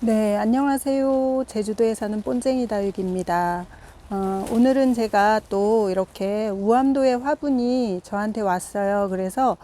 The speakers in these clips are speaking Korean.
네, 안녕하세요. 제주도에 사는 본쟁이 다육입니다. 어, 오늘은 제가 또 이렇게 우암도의 화분이 저한테 왔어요. 그래서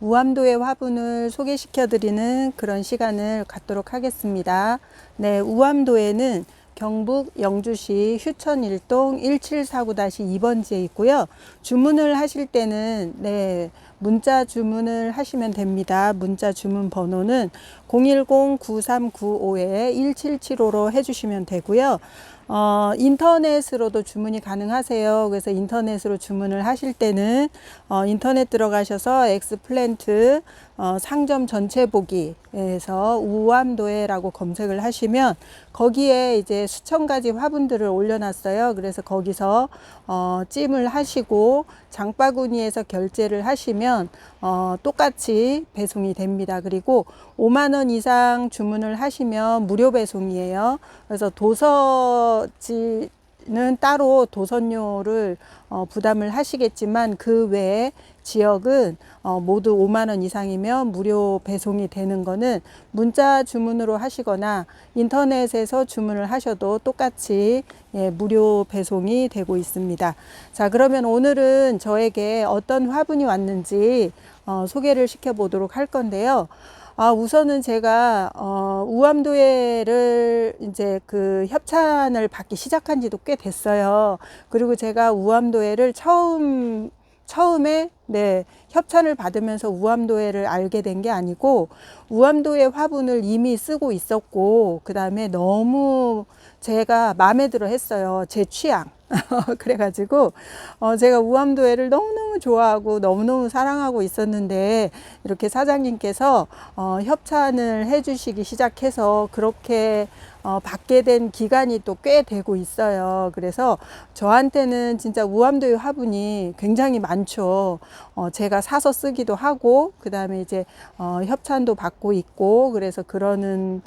우암도의 화분을 소개시켜 드리는 그런 시간을 갖도록 하겠습니다. 네, 우암도에는 경북 영주시 휴천 일동 1749-2번지에 있고요. 주문을 하실 때는 네, 문자 주문을 하시면 됩니다. 문자 주문 번호는 010-9395-1775로 해주시면 되고요. 어, 인터넷으로도 주문이 가능하세요. 그래서 인터넷으로 주문을 하실 때는 어, 인터넷 들어가셔서 엑스플랜트 어, 상점 전체 보기에서 우암도해라고 검색을 하시면 거기에 이제 수천 가지 화분들을 올려놨어요. 그래서 거기서 어, 찜을 하시고 장바구니에서 결제를 하시면 어, 똑같이 배송이 됩니다. 그리고 5만 원 이상 주문을 하시면 무료 배송이에요. 그래서 도서지 는 따로 도선료를 어, 부담을 하시겠지만 그 외에 지역은 어, 모두 5만 원 이상이면 무료 배송이 되는 거는 문자 주문으로 하시거나 인터넷에서 주문을 하셔도 똑같이 예, 무료 배송이 되고 있습니다. 자 그러면 오늘은 저에게 어떤 화분이 왔는지 어, 소개를 시켜 보도록 할 건데요. 아, 우선은 제가, 어, 우암도해를 이제 그 협찬을 받기 시작한 지도 꽤 됐어요. 그리고 제가 우암도해를 처음, 처음에, 네, 협찬을 받으면서 우암도해를 알게 된 게 아니고, 우암도해 화분을 이미 쓰고 있었고, 그 다음에 너무 제가 마음에 들어 했어요. 제 취향. 그래가지고 어 제가 우암도해를 너무너무 좋아하고 너무너무 사랑하고 있었는데 이렇게 사장님께서 어 협찬을 해주시기 시작해서 그렇게 어 받게 된 기간이 또 꽤 되고 있어요. 그래서 저한테는 진짜 우암도해 화분이 굉장히 많죠. 어 제가 사서 쓰기도 하고 그 다음에 이제 어 협찬도 받고 있고 그래서 그러는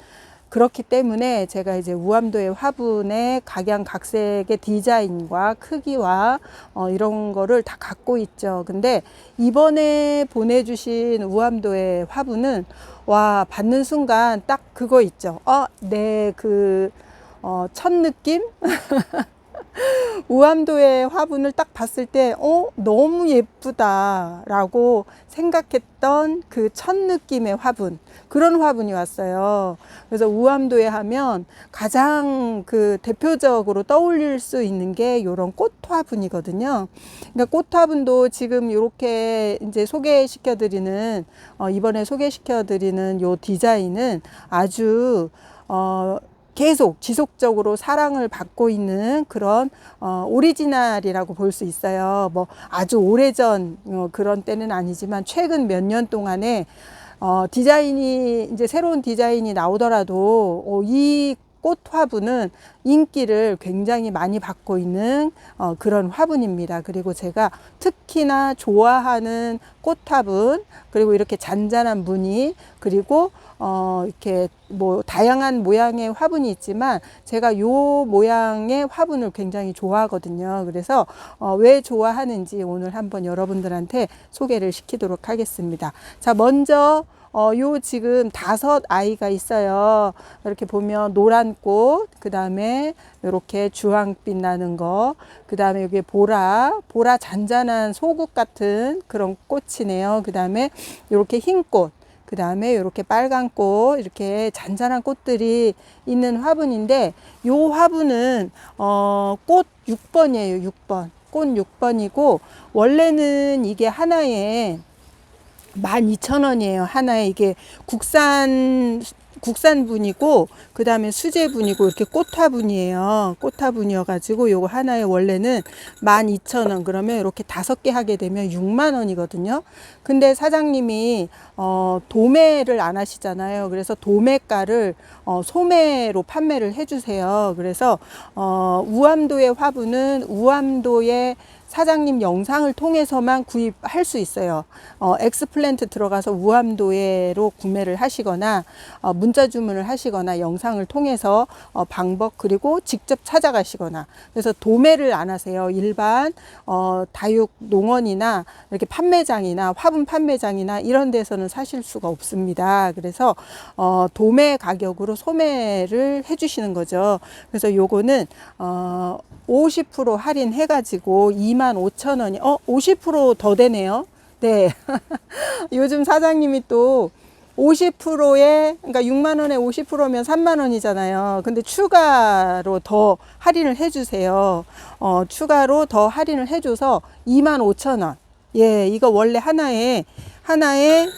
그렇기 때문에 제가 이제 우암도의 화분의 각양각색의 디자인과 크기와 어, 이런 거를 다 갖고 있죠. 근데 이번에 보내주신 우암도의 화분은 와 받는 순간 딱 그거 있죠. 어, 내그 어, 첫 느낌? 우암도의 화분을 딱 봤을 때, 어, 너무 예쁘다라고 생각했던 그 첫 느낌의 화분. 그런 화분이 왔어요. 그래서 우암도에 하면 가장 그 대표적으로 떠올릴 수 있는 게 이런 꽃 화분이거든요. 그러니까 꽃 화분도 지금 이렇게 이제 소개시켜 드리는, 어, 이번에 소개시켜 드리는 요 디자인은 아주, 어, 계속 지속적으로 사랑을 받고 있는 그런 어, 오리지널이라고 볼 수 있어요. 뭐 아주 오래전 어, 그런 때는 아니지만 최근 몇 년 동안에 어, 디자인이 이제 새로운 디자인이 나오더라도 어, 이 꽃 화분은 인기를 굉장히 많이 받고 있는 어, 그런 화분입니다. 그리고 제가 특히나 좋아하는 꽃 화분 그리고 이렇게 잔잔한 무늬 그리고 어, 이렇게 뭐 다양한 모양의 화분이 있지만 제가 요 모양의 화분을 굉장히 좋아하거든요. 그래서 어, 왜 좋아하는지 오늘 한번 여러분들한테 소개를 시키도록 하겠습니다. 자, 먼저 어, 요 지금 다섯 아이가 있어요. 이렇게 보면 노란 꽃, 그 다음에 이렇게 주황빛 나는 거, 그 다음에 여기 보라, 보라 잔잔한 소국 같은 그런 꽃이네요. 그 다음에 이렇게 흰 꽃, 그 다음에 이렇게 빨간 꽃, 이렇게 잔잔한 꽃들이 있는 화분인데, 요 화분은, 어, 꽃 6번이에요, 6번. 꽃 6번이고, 원래는 이게 하나에 12,000원이에요. 하나에 이게 국산 국산분이고 그 다음에 수제분이고 이렇게 꽃화분이에요. 꽃화분이어 가지고 요거 하나에 원래는 12,000원 그러면 이렇게 다섯 개 하게 되면 6만 원이거든요. 근데 사장님이 어, 도매를 안 하시잖아요. 그래서 도매가를 어, 소매로 판매를 해 주세요. 그래서 어, 우암도의 화분은 우암도의 사장님 영상을 통해서만 구입할 수 있어요. 어, 엑스플랜트 들어가서 우암도에로 구매를 하시거나 어, 문자 주문을 하시거나 영상을 통해서 어, 방법 그리고 직접 찾아가시거나 그래서 도매를 안 하세요. 일반 어, 다육 농원이나 이렇게 판매장이나 화분 판매장이나 이런 데서는 사실 수가 없습니다. 그래서 어, 도매 가격으로 소매를 해주시는 거죠. 그래서 요거는 어, 50% 할인해가지고 2만 5천 원이 어 50%더 되네요. 네. 요즘 사장님이 또 50%에 그러니까 6만 원에 50%면 3만 원이잖아요. 근데 추가로 더 할인을 해 주세요. 어, 추가로 더 할인을 해 줘서 2만 5천 원. 예, 이거 원래 하나에 하나에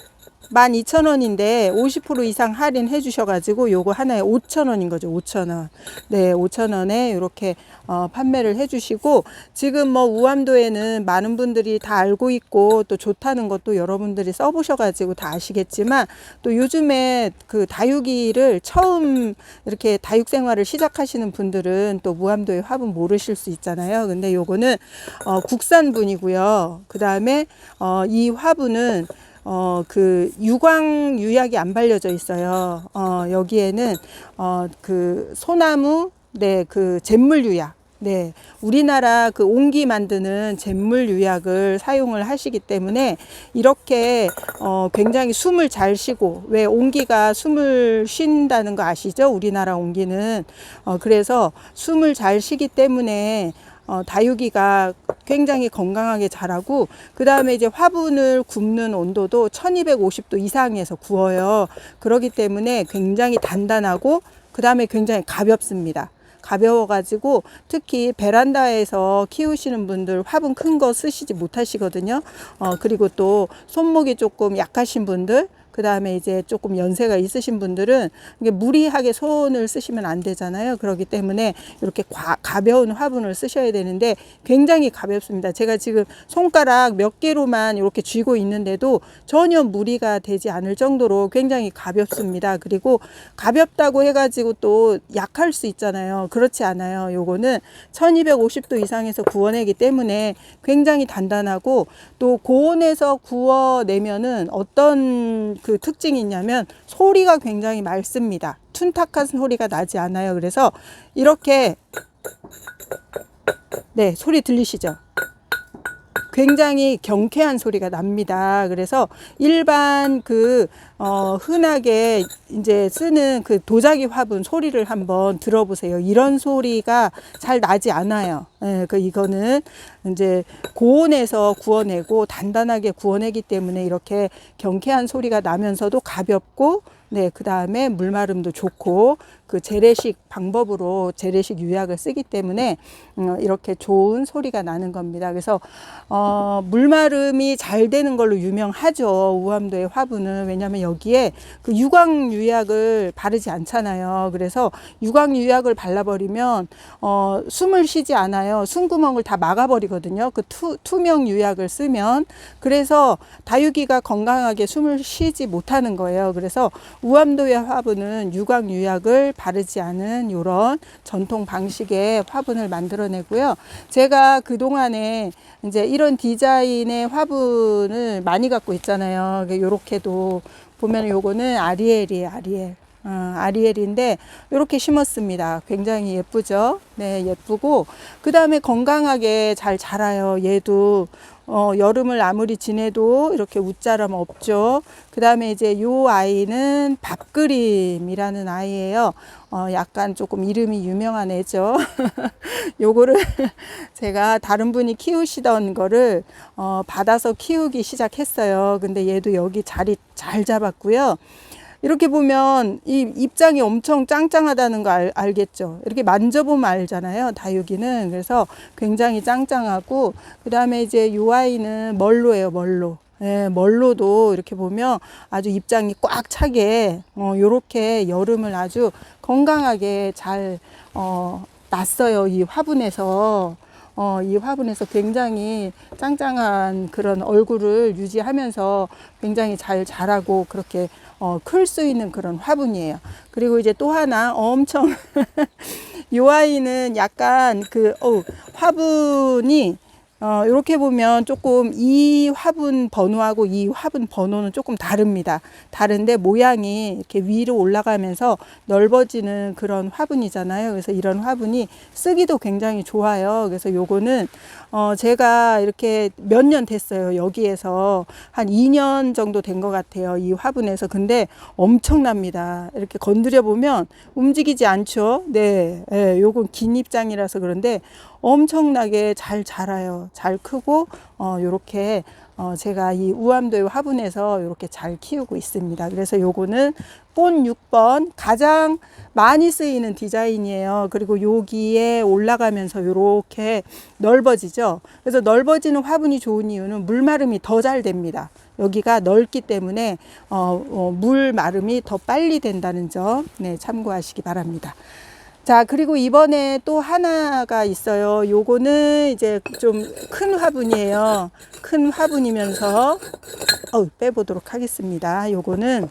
12,000원인데 50% 이상 할인해 주셔가지고 요거 하나에 5,000원인 거죠. 5,000원. 네, 5,000원에 이렇게 어, 판매를 해 주시고 지금 뭐 우암도에는 많은 분들이 다 알고 있고 또 좋다는 것도 여러분들이 써보셔가지고 다 아시겠지만 또 요즘에 그 다육이를 처음 이렇게 다육 생활을 시작하시는 분들은 또 무암도의 화분 모르실 수 있잖아요. 근데 요거는 어, 국산분이고요. 그 다음에 어, 이 화분은 어, 그 유광 유약이 안 발려져 있어요. 어, 여기에는 어, 그 소나무 네, 그 잿물 유약 네, 우리나라 그 옹기 만드는 잿물 유약을 사용을 하시기 때문에 이렇게 어, 굉장히 숨을 잘 쉬고 왜 옹기가 숨을 쉰다는 거 아시죠? 우리나라 옹기는 어, 그래서 숨을 잘 쉬기 때문에 어, 다육이가 굉장히 건강하게 자라고 그 다음에 이제 화분을 굽는 온도도 1250도 이상에서 구워요. 그렇기 때문에 굉장히 단단하고 그 다음에 굉장히 가볍습니다. 가벼워가지고 특히 베란다에서 키우시는 분들 화분 큰 거 쓰시지 못하시거든요. 어, 그리고 또 손목이 조금 약하신 분들 그 다음에 이제 조금 연세가 있으신 분들은 이게 무리하게 손을 쓰시면 안 되잖아요. 그렇기 때문에 이렇게 과, 가벼운 화분을 쓰셔야 되는데 굉장히 가볍습니다. 제가 지금 손가락 몇 개로만 이렇게 쥐고 있는데도 전혀 무리가 되지 않을 정도로 굉장히 가볍습니다. 그리고 가볍다고 해가지고 또 약할 수 있잖아요. 그렇지 않아요. 요거는 1250도 이상에서 구워내기 때문에 굉장히 단단하고 또 고온에서 구워내면은 어떤 그 특징이 있냐면 소리가 굉장히 맑습니다. 툰탁한 소리가 나지 않아요. 그래서 이렇게 네 소리 들리시죠? 굉장히 경쾌한 소리가 납니다. 그래서 일반 그, 어, 흔하게 이제 쓰는 그 도자기 화분 소리를 한번 들어보세요. 이런 소리가 잘 나지 않아요. 예, 그 이거는 이제 고온에서 구워내고 단단하게 구워내기 때문에 이렇게 경쾌한 소리가 나면서도 가볍고 네, 그 다음에 물마름도 좋고 그 재래식 방법으로 재래식 유약을 쓰기 때문에 음, 이렇게 좋은 소리가 나는 겁니다. 그래서 어, 물마름이 잘 되는 걸로 유명하죠. 우암도의 화분은 왜냐하면 여기에 그 유광 유약을 바르지 않잖아요. 그래서 유광 유약을 발라버리면 어, 숨을 쉬지 않아요. 숨구멍을 다 막아버리거든요. 그 투, 투명 유약을 쓰면 그래서 다육이가 건강하게 숨을 쉬지 못하는 거예요. 그래서 우암도의 화분은 유광 유약을 바르지 않은 이런 전통 방식의 화분을 만들어내고요. 제가 그 동안에 이제 이런 디자인의 화분을 많이 갖고 있잖아요. 이렇게도 보면 요거는 아리엘이에요, 아리엘. 어, 아리엘인데 이렇게 심었습니다. 굉장히 예쁘죠? 네, 예쁘고 그 다음에 건강하게 잘 자라요. 얘도 어, 여름을 아무리 지내도 이렇게 웃자람 없죠. 그 다음에 이제 요 아이는 밥그림이라는 아이예요. 어, 약간 조금 이름이 유명한 애죠. 요거를 제가 다른 분이 키우시던 거를 어, 받아서 키우기 시작했어요. 근데 얘도 여기 자리 잘 잡았고요. 이렇게 보면 이 입장이 엄청 짱짱하다는 거 알, 알겠죠. 이렇게 만져보면 알잖아요. 다육이는. 그래서 굉장히 짱짱하고, 그 다음에 이제 요 아이는 멀로예요, 멀로. 예, 멀로도 이렇게 보면 아주 입장이 꽉 차게, 어, 요렇게 여름을 아주 건강하게 잘, 어, 났어요. 이 화분에서. 어, 이 화분에서 굉장히 짱짱한 그런 얼굴을 유지하면서 굉장히 잘 자라고 그렇게 어, 클 수 있는 그런 화분이에요. 그리고 이제 또 하나 엄청 이 아이는 약간 그 어, 화분이 어, 이렇게 보면 조금 이 화분 번호하고 이 화분 번호는 조금 다릅니다. 다른데 모양이 이렇게 위로 올라가면서 넓어지는 그런 화분이잖아요. 그래서 이런 화분이 쓰기도 굉장히 좋아요. 그래서 요거는 어, 제가 이렇게 몇 년 됐어요. 여기에서 한 2년 정도 된 것 같아요. 이 화분에서. 근데 엄청납니다. 이렇게 건드려 보면 움직이지 않죠. 네. 예, 요건 긴 입장이라서 그런데 엄청나게 잘 자라요. 잘 크고, 어, 요렇게, 어, 제가 이 우암도의 화분에서 요렇게 잘 키우고 있습니다. 그래서 요거는 꽃 6번 가장 많이 쓰이는 디자인이에요. 그리고 여기에 올라가면서 요렇게 넓어지죠. 그래서 넓어지는 화분이 좋은 이유는 물 마름이 더 잘 됩니다. 여기가 넓기 때문에 어, 어, 물 마름이 더 빨리 된다는 점 네, 참고하시기 바랍니다. 자, 그리고 이번에 또 하나가 있어요. 요거는 이제 좀 큰 화분이에요. 큰 화분이면서, 어 빼보도록 하겠습니다. 요거는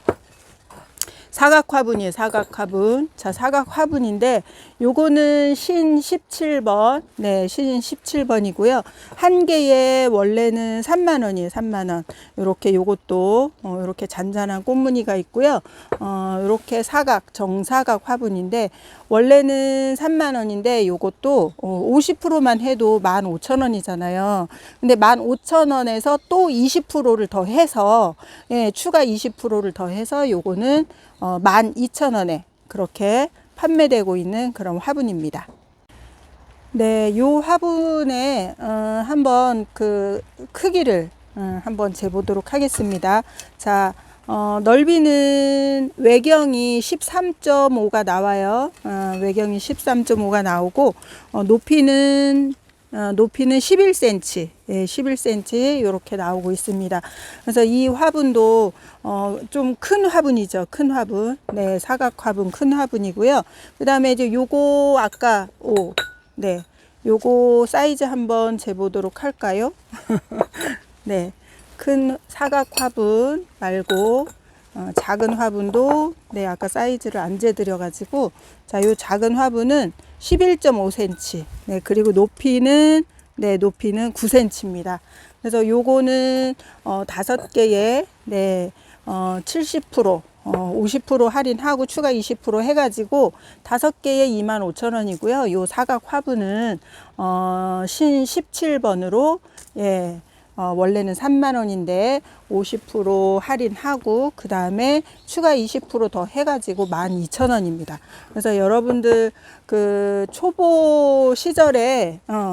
사각 화분이에요. 사각 화분. 자, 사각 화분인데 요거는 신 17번. 네, 신 17번이고요. 한 개에 원래는 3만 원이에요. 3만 원. 요렇게 요것도 어 요렇게 잔잔한 꽃무늬가 있고요. 어 요렇게 사각 정사각 화분인데 원래는 3만 원인데 요것도 어 50%만 해도 15,000원이잖아요. 근데 15,000원에서 또 20%를 더 해서 예, 추가 20%를 더 해서 요거는 어 12,000원에 그렇게 판매되고 있는 그런 화분입니다. 네, 요 화분에 어, 한번 그 크기를 어, 한번 재보도록 하겠습니다. 자, 어, 넓이는 외경이 13.5가 나와요. 어, 외경이 13.5가 나오고 어, 높이는 어, 높이는 11cm, 예, 11cm 이렇게 나오고 있습니다. 그래서 이 화분도 어, 좀 큰 화분이죠. 큰 화분, 네, 사각 화분, 큰 화분이고요. 그 다음에 이제 요거 아까 오, 네, 요거 사이즈 한번 재보도록 할까요? 네, 큰 사각 화분 말고 어, 작은 화분도 네 아까 사이즈를 안 재드려 가지고 자 요 작은 화분은 11.5cm 네 그리고 높이는 네 높이는 9cm입니다. 그래서 요거는 어 다섯 개에 네어 70% 어, 50% 할인하고 추가 20% 해가지고 다섯 개에 25,000원이고요. 요 사각 화분은 어, 신 17번으로 예, 어, 원래는 3만 원인데 50% 할인하고 그 다음에 추가 20%더 해가지고 12,000원입니다. 그래서 여러분들 그 초보 시절에 어,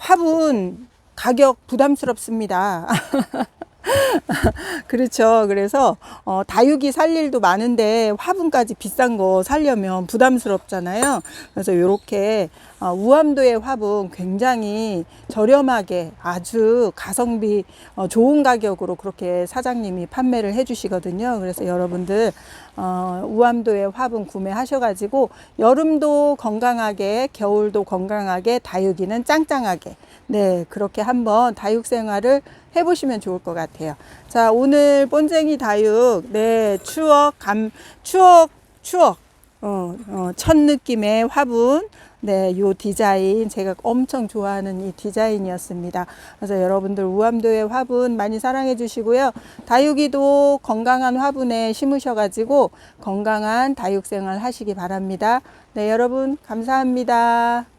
화분 가격 부담스럽습니다. 그렇죠. 그래서 어, 다육이 살 일도 많은데 화분까지 비싼 거 살려면 부담스럽잖아요. 그래서 이렇게 어, 우암도의 화분 굉장히 저렴하게 아주 가성비 어, 좋은 가격으로 그렇게 사장님이 판매를 해주시거든요. 그래서 여러분들 어, 우암도의 화분 구매하셔가지고 여름도 건강하게 겨울도 건강하게 다육이는 짱짱하게. 네 그렇게 한번 다육 생활을 해보시면 좋을 것 같아요. 자 오늘 본쟁이 다육. 네 추억 감 추억 추억. 어, 어, 첫 느낌의 화분 네, 요 디자인 제가 엄청 좋아하는 이 디자인이었습니다. 그래서 여러분들 우암도의 화분 많이 사랑해 주시고요. 다육이도 건강한 화분에 심으셔 가지고 건강한 다육 생활 하시기 바랍니다. 네, 여러분 감사합니다.